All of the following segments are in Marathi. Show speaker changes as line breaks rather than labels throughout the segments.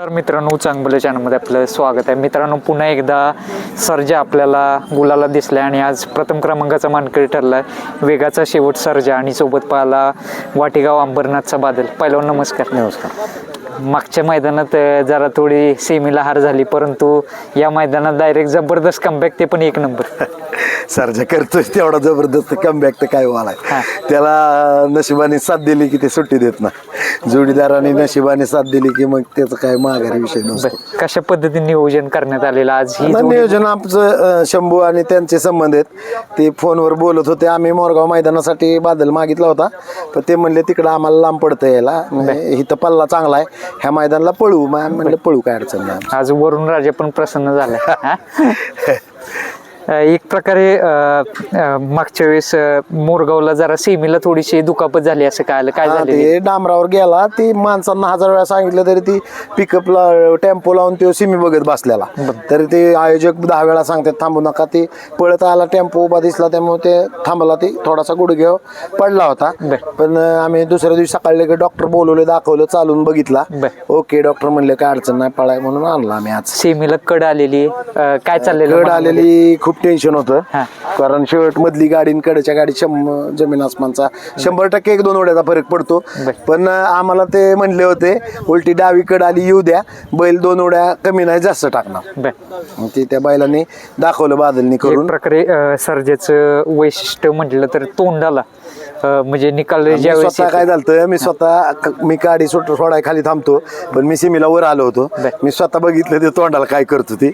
तर मित्रांनो चांगलं चॅनलमध्ये आपलं स्वागत आहे. मित्रांनो पुन्हा एकदा सर्जा आपल्याला गुलाला दिसला आणि आज प्रथम क्रमांकाचा मानकरी ठरला आहे वेगाचा शेवट सर्जा आणि सोबत पाहिला वाटेगाव अंबरनाथचा बादल. पहिल्यावर नमस्कार.
नमस्कार.
मागच्या मैदानात जरा थोडी सेमीला हार झाली परंतु या मैदानात डायरेक्ट जबरदस्त कमबॅक ते पण एक नंबर
सरजा करतोय तेवढा जबरदस्त कमबॅक तर काय
हा.
त्याला नशिबाने साथ दिली की ते सुट्टी देत ना जोडीदाराने नशिबाने साथ दिली की मग त्याचं काय माघारी विषय नसतो.
कशा पद्धतीने नियोजन करण्यात आलेलं आज? ही जोडी-
नियोजन आमचं अं, शंभू आणि त्यांचे संबंध आहेत. ते फोनवर बोलत होते आम्ही मोरगाव मैदानासाठी बादल मागितला होता. पण ते म्हणले तिकडं आम्हाला लांब पडतं यायला. म्हणजे इथं पल्ला चांगला आहे. ह्या मैदानाला पळू मग आम्ही म्हणलं पळू काय अडचण नाही.
आज वरुण राजा पण प्रसन्न झाला. एक प्रकारे मागच्या वेळेस मोरगावला जरा सेमीला थोडीशी दुखापत झाली असं काय आलं? काय झालं
ते डांबरावर गेला. ती माणसांना हजार वेळा सांगितलं तरी ती पिकअपला टेम्पो लावून तो सिमी बघत बसलेला. तरी ते आयोजक दहा वेळा सांगतात थांबू नका ती पळत आला टेम्पो उभा दिसला त्यामुळे ते थांबला ती थोडासा गुडघ्याव पडला होता. पण आम्ही दुसऱ्या दिवशी सकाळी डॉक्टर बोलवले दाखवलं चालून बघितला. ओके डॉक्टर म्हणले काय अडचण नाही पळाय म्हणून आणला आम्ही आज.
सेमीला कड आलेली काय चाललेलं
कड? आलेली खूप टेन्शन होतं.
हा.
कारण शेवट मधली गाडी आणि कडच्या गाडी शंभर जमीन आसमानचा शंभर टक्के एक दोन ओढ्याचा फरक पडतो.
बर.
पण अं, आम्हाला ते म्हणले होते उलटी डावी कड आली येऊ द्या. बैल दोन उड्या कमी नाही जास्त टाकणार.
बरं.
मग ते त्या बैलांनी दाखवलं बादलनी
एक
करून.
प्रकारे अ, सर्जेचं वैशिष्ट्य म्हटलं तर तोंडाला अ, म्हणजे निकाल
मी
ज्यावेळेस
स्वतः काय झालं मी स्वतः क- मी गाडी सोड सोडाय खाली थांबतो पण मी सिमीला वर आलो होतो.
बर.
मी स्वतः बघितलं ते तोंडाला काय करतो ती.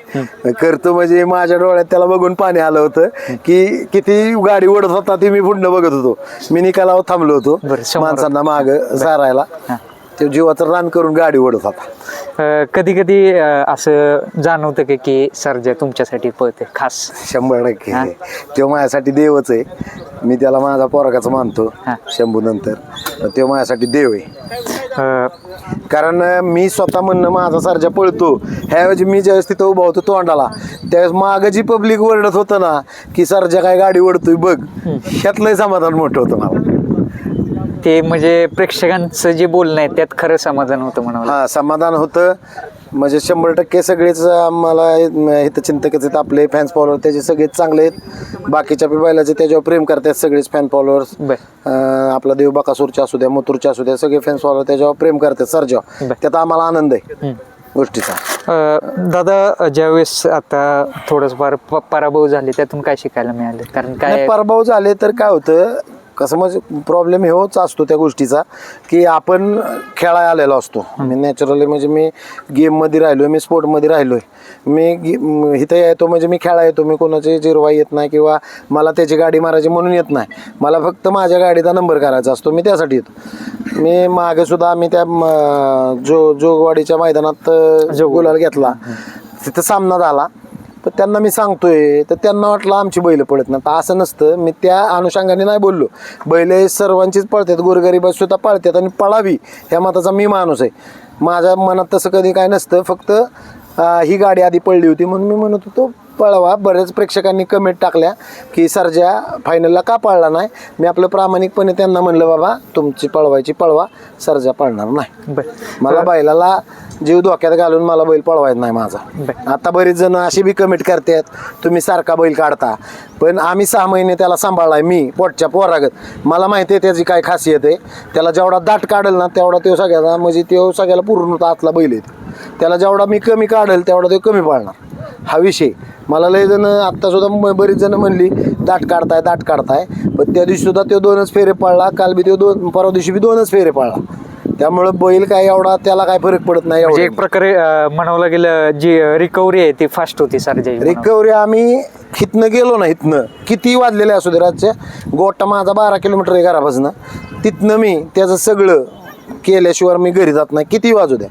करतो म्हणजे माझ्या डोळ्यात त्याला बघून पाणी आलं होतं की किती गाडी ओढत होता ती मी पुढनं बघत होतो मी निकालावर थांबलो होतो. माणसांना माग सारायला. ते जीवाचं रान करून गाडी ओढत होता.
कधी कधी असं जाणवतं की की सर्जा तुमच्यासाठी पळते खास.
शंभर टक्के. तो माझ्यासाठी देवच आहे. मी त्याला माझा पोरगाचा मानतो
हा.
शंभू नंतर. तो माझ्यासाठी देव आहे.
अ,
कारण मी स्वतः म्हणणं माझा सर्जा पळतो. ह्याऐवजी मी ज्यावेळेस तिथं उभा होतो तोंडाला त्यावेळेस मागं जी पब्लिक ओरडत होतं ना की सर्जा काय गाडी ओढतोय बघ ह्यातलंही समाधान मोठं होतं मला.
ते म्हणजे प्रेक्षकांचं जे बोलणं आहे त्यात खरं समाधान होतं म्हणावं
हा समाधान होतं. म्हणजे शंभर टक्के सगळेच आम्हाला इथं चिंतकच आहेत. आपले फॅन्स फॉलोअर त्याचे सगळेच चांगले आहेत. बाकीच्या बैलाचे त्याच्यावर प्रेम करतात सगळेच फॅन फॉलोअर्स आपला देव बाकासूरचे असू द्या मथुरचे असू द्या सगळे फॅन्स फॉलोअर त्याच्यावर प्रेम करतात. सर्जा
बर.
त्यात आम्हाला आनंद आहे गोष्टीचा.
दादा ज्यावेळेस आता थोडंफार पराभव झाले त्यातून काय शिकायला मिळालं? कारण काय
पराभव झाले तर काय होतं कसं म्हणजे प्रॉब्लेम हेच असतो त्या गोष्टीचा की आपण खेळायला आलेलो असतो. मी नॅचरली म्हणजे मी गेममध्ये राहिलोय मी स्पोर्टमध्ये राहिलोय. मी गे- म- इथं येतो म्हणजे मी खेळा येतो मी कोणाची जिरवा येत नाही किंवा मला त्याची गाडी मारायची म्हणून येत नाही. मला फक्त माझ्या गाडीचा नंबर करायचा असतो मी त्यासाठी येतो. मी मागे सुद्धा आम्ही त्या जो जोगवाडीच्या मैदानात जो गुलाल घेतला. तिथं सामना झाला. तर त्यांना मी सांगतोय तर त्यांना वाटलं आमची बैल पळत नाही तर असं नसतं. मी त्या अनुषंगाने नाही बोललो. बैल हे सर्वांचीच पळतात. गोरगरीब सुद्धा पळतात आणि पळावी ह्या मताचा मी माणूस आहे. माझ्या मनात तसं कधी काय नसतं. फक्त ही गाडी आधी पडली होती म्हणून मी म्हणत होतो पळवा. बऱ्याच प्रेक्षकांनी कमेंट टाकल्या की सरजा फायनलला का पळला नाही? मी आपलं प्रामाणिकपणे त्यांना म्हणलं बाबा तुमची पळवायची पळवा. सरजा पळणार नाही. मला बैलाला जीव धोक्यात घालून मला बैल पळवायचा नाही माझा. आता बरेच जण अशी बी कमेंट करतात तुम्ही सारखा बैल काढता. पण आम्ही सहा महिने त्याला सांभाळलाय मी पोटच्या पोरागत. मला माहिती आहे त्याची काय खासियत आहे. त्याला जेवढा दाट काढेल ना तेवढा तो सगळ्याला म्हणजे तो सगळ्याला पूर्ण आतला बैल आहे त्याला जेवढा मी कमी काढेल तेवढा तो कमी पाळणार. हा विषय. मला लय जण आत्ता सुद्धा म- बरीच जण म्हणली दाट काढताय दाट काढताय. पण त्या दिवशी सुद्धा तो दोनच फेरे पडला काल बी तो दोन परवा दिवशी बी दोनच फेरे पडला त्यामुळं बैल काय एवढा त्याला काय फरक पडत नाही
म्हणजे
एवढा
एक प्रकारे अ, म्हणावं गेलं जी रिकव्हरी आहे ती फास्ट होती सर्जाची
रिकव्हरी आम्ही हितनं गेलो ना हितनं. किती वाजलेले असू दे रातच्या गोटा माझा बारा किलोमीटर आहे घरापासून. तिथनं मी त्याचं सगळं केल्याशिवाय मी घरी जात नाही. किती वाजू द्या?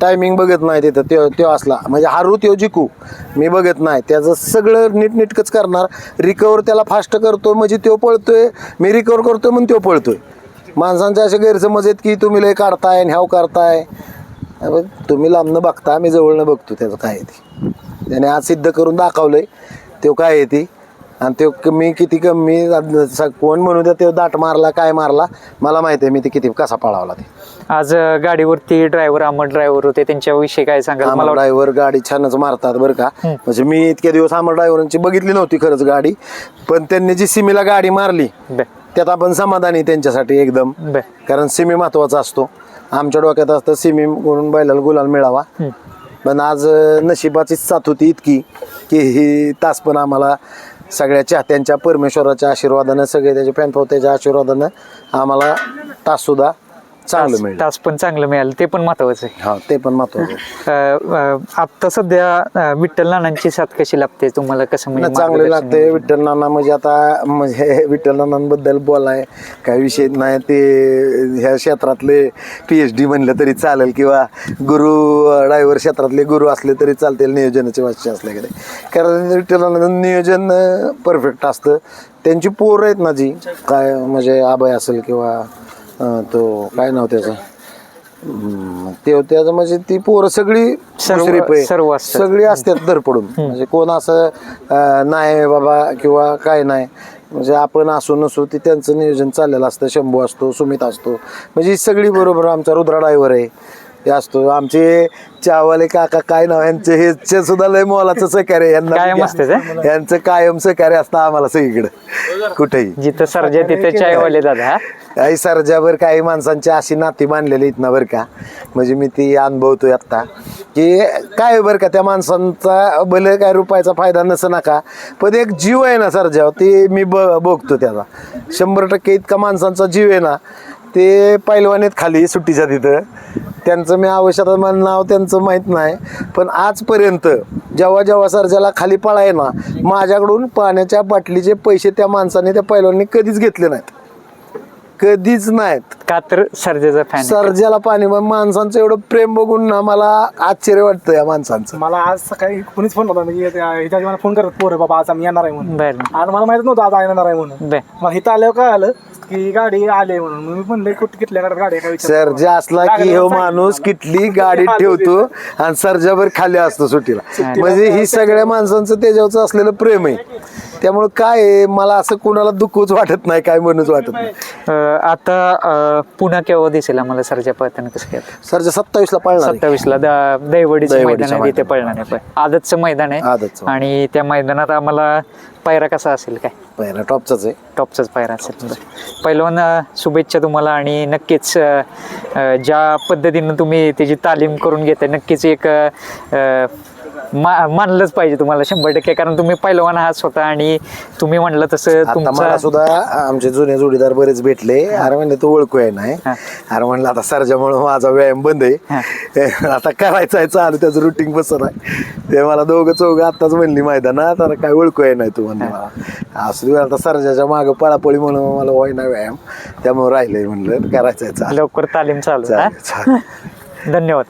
टायमिंग बघत नाही तिथं त्यो त्यो असला. म्हणजे हारू त्यो जिकू. मी बघत नाही. त्याचं सगळं नीटनीटकंच करणार. रिकवर त्याला फास्ट करतो म्हणजे त्यो पळतोय. मी रिकवर करतोय म्हणून त्यो पळतोय. माणसांचे असे गैरसमज आहेत की तुम्ही लय काढताय आणि ह्याव करताय. तुम्ही लांबनं बघता मी जवळनं बघतो त्याचं काय आहे ते. त्याने आज सिद्ध करून दाखवलंय. तो काय आहे ती? आणि ते क- मी किती कमी कोण म्हणू द्या ते दाट मारला काय मारला मला माहिती आहे मी ते किती कसा पळावला ते.
आज गाडीवरती ड्रायव्हर अमर ड्रायव्हर होते त्यांच्याविषयी काय सांगाल? मला
ड्रायव्हर गाडी छानच मारतात बरं का. म्हणजे मी इतके दिवस आम्हाला ड्रायव्हरांची बघितली नव्हती खरंच गाडी पण त्यांनी जी सिमीला गाडी मारली त्यात आपण समाधानी त्यांच्यासाठी एकदम. कारण सिमी महत्त्वाचा असतो. आमच्या डोक्यात असतं सिमी करून बैलाला गुलाल मिळावा. पण आज नशिबाचीच साथ होती इतकी की ही तास पण आम्हाला सगळ्या चाहत्यांच्या परमेश्वराच्या आशीर्वादानं सगळे त्याचे फॅन त्याच्या आशीर्वादानं आम्हाला तास सुद्धा चांगलं मिळेल.
तास पण चांगलं मिळालं ते पण महत्वाचं आहे.
हा ते पण महत्वाचं
आता सध्या विठ्ठल नानांची साथ कशी लागते? तुम्हाला कसं म्हणजे
चांगले
मार्गदर्शन
लागते. विठ्ठल नाना म्हणजे आता म्हणजे विठ्ठल नानांबद्दल बोलाय काही विषय नाही ते ह्या क्षेत्रातले पी एच डी म्हणलं तरी चालेल किंवा गुरु ड्रायव्हर क्षेत्रातले गुरु असले तरी चालतील नियोजनाचे वाचे असले की कारण विठ्ठल नानांचं नियोजन परफेक्ट असतं. त्यांची पोरं आहेत ना जी काय म्हणजे आबाय असेल किंवा अं, तो काय नाव त्याचं? हम्म, ते त्याचं म्हणजे ती पोरं सगळी
सर्व- असतात.
सगळी असतात धरपडून. म्हणजे कोण असं अं, नाही बाबा किंवा काय नाही. म्हणजे आपण असू नसू ते त्यांचं नियोजन चाललेलं असतं. शंभू असतो सुमित असतो. म्हणजे ही सगळी बरोबर आमचा रुद्रा ड्रायव्हर आहे. ते असतो. आमचे चावाले काका काय नाव यांचे हे सुद्धा लय मोलाचं सहकार्य यांना? यांचं कायम सहकार्य असतं आम्हाला सगळीकडे. कुठेही.
जिथं सर्जा तिथे चायवाले दादा हा?
काही सर्जावर काही माणसांची अशी नाती बांधलेली आहेत ना बरं का. म्हणजे मी ती अनुभवतोय आत्ता. की काय बरं का त्या माणसांचा भले काय रुपयाचा फायदा नसं नका पण एक जीव आहे ना सर्जाव ते मी ब बघतो त्याचा. शंभर टक्के इतका माणसांचा जीव आहे ना ते पैलवानीत खाली सुट्टीच्या तिथं. त्यांचं मी आवश्यकता नाव त्यांचं माहीत नाही. पण आजपर्यंत जेव्हा जेव्हा सर्जाला खाली पळाय ना माझ्याकडून पाण्याच्या बाटलीचे पैसे त्या माणसाने त्या पैलवानी कधीच घेतले नाहीत. कधीच नाहीत.
का तर सर्जाचा फॅन
सर्जाला पाणी मग माणसांचं एवढं प्रेम बघून ना मला आश्चर्य वाटतं या माणसांचं.
मला आज सकाळी कोणीच फोन होता म्हणजे मला फोन करत पोरं बाबा आज आम्ही येणार आहे म्हणून. आणि मला माहीत नव्हतं आज येणार आहे म्हणून. मग इथं आल्यावर काय आलं की गाडी आली म्हणून. मग मी म्हणलं कुठे कितल्या गाड्या गाडी आहे काय विचार
सर्जा असला की हो माणूस किटली गाडीत ठेवतो आणि सर्जावर खाली असतो सुट्टीला. म्हणजे ही सगळ्या माणसांचं त्याच्यावरचं असलेलं प्रेम आहे. त्यामुळे काय आहे, मला असं कुणाला दुःखच वाटत नाही काय म्हणूच वाटत नाही.
अं, आता अं, पुन्हा केव्हा दिसेल आम्हाला सर्जा पळताना कसं काय?
सर्जा सत्तावीसला पळणार आहे.
सत्तावीस ला दैवडीचं
दैवडीच्या
मैदान आहे तिथे. पळणार आहे पण. आदतचं मैदान आहे.
आदतचं.
आणि त्या मैदानात आम्हाला पायरा कसा असेल काय?
पहिला टॉपचाच आहे.
टॉपचाच पायरा असेल. पहिलवान अं, शुभेच्छा तुम्हाला आणि नक्कीच अं, अं, ज्या पद्धतीनं तुम्ही त्याची तालीम करून घेताय नक्कीच एक अं, मा- मानलंच पाहिजे तुम्हाला शंभर टक्के कारण तुम्ही पहिलवान आहात स्वतः आणि तुम्ही म्हणलं तसं
आता मला
तुमचा
सुद्धा आमचे जुने जोडीदार बरेच भेटले. अरे म्हणले तू ओळखू आहे नाही अरे म्हणलं आता सर्जामुळे माझा व्यायाम बंद आहे. आता करायचं आहे चालू त्याचं रुटीन बसत आहे. ते मला दोघं चौघं आत्ताच म्हणली मैदानात आता काय ओळखू आहे नाही तू म्हणले मला. असू आता सर्जाच्या मागं पळापळी म्हणून मला होय ना व्यायाम त्यामुळे राहिलंय म्हणलं करायचं आहे चालू.
लवकर तालीम चालू धन्यवाद.